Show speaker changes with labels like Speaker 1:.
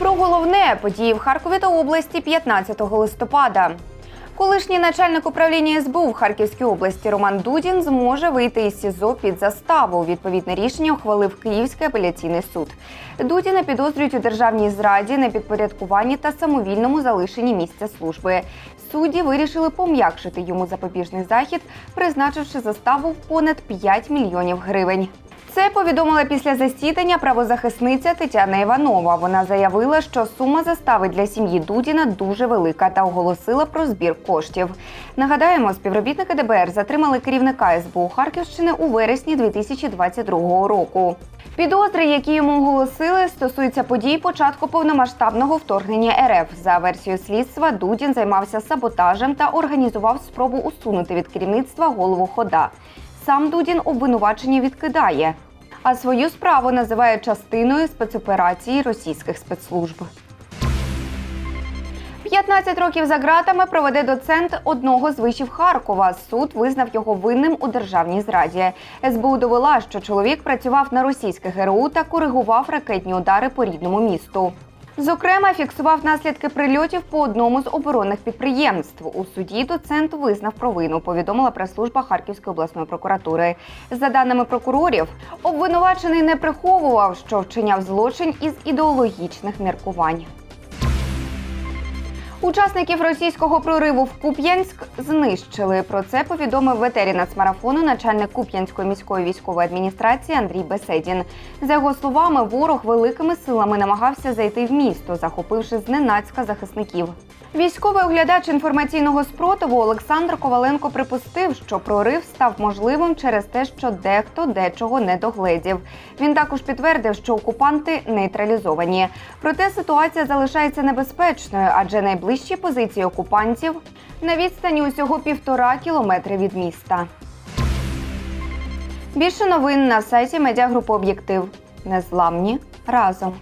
Speaker 1: Про головне події в Харкові та області 15 листопада. Колишній начальник управління СБУ в Харківській області Роман Дудін зможе вийти із СІЗО під заставу. Відповідне рішення ухвалив Київський апеляційний суд. Дудіна підозрюють у державній зраді, непідпорядкуванні та самовільному залишенні місця служби. Судді вирішили пом'якшити йому запобіжний захід, призначивши заставу в понад 5 мільйонів гривень. Це повідомила після засідання правозахисниця Тетяна Іванова. Вона заявила, що сума застави для сім'ї Дудіна дуже велика та оголосила про збір коштів. Нагадаємо, співробітники ДБР затримали керівника СБУ Харківщини у вересні 2022 року. Підозри, які йому оголосили, стосуються подій початку повномасштабного вторгнення РФ. За версією слідства, Дудін займався саботажем та організував спробу усунути від керівництва голову хода. Сам Дудін обвинувачення відкидає, а свою справу називає частиною спецоперації російських спецслужб. 15 років за ґратами проведе доцент одного з вишів Харкова. Суд визнав його винним у державній зраді. СБУ довела, що чоловік працював на російське ГРУ та коригував ракетні удари по рідному місту. Зокрема, фіксував наслідки прильотів по одному з оборонних підприємств. У суді доцент визнав провину. Повідомила прес-служба Харківської обласної прокуратури. За даними прокурорів, обвинувачений не приховував, що вчиняв злочин із ідеологічних міркувань. Учасників російського прориву в Куп'янськ знищили. Про це повідомив в марафону начальник Куп'янської міської військової адміністрації Андрій Беседін. За його словами, ворог великими силами намагався зайти в місто, захопивши зненацька захисників. Військовий оглядач інформаційного спротиву Олександр Коваленко припустив, що прорив став можливим через те, що дехто дечого не догледів. Він також підтвердив, що окупанти нейтралізовані. Проте ситуація залишається небезпечною, адже найближчі позиції окупантів на відстані усього півтора кілометри від міста. Більше новин на сайті медіагрупи Об'єктив. Незламні разом.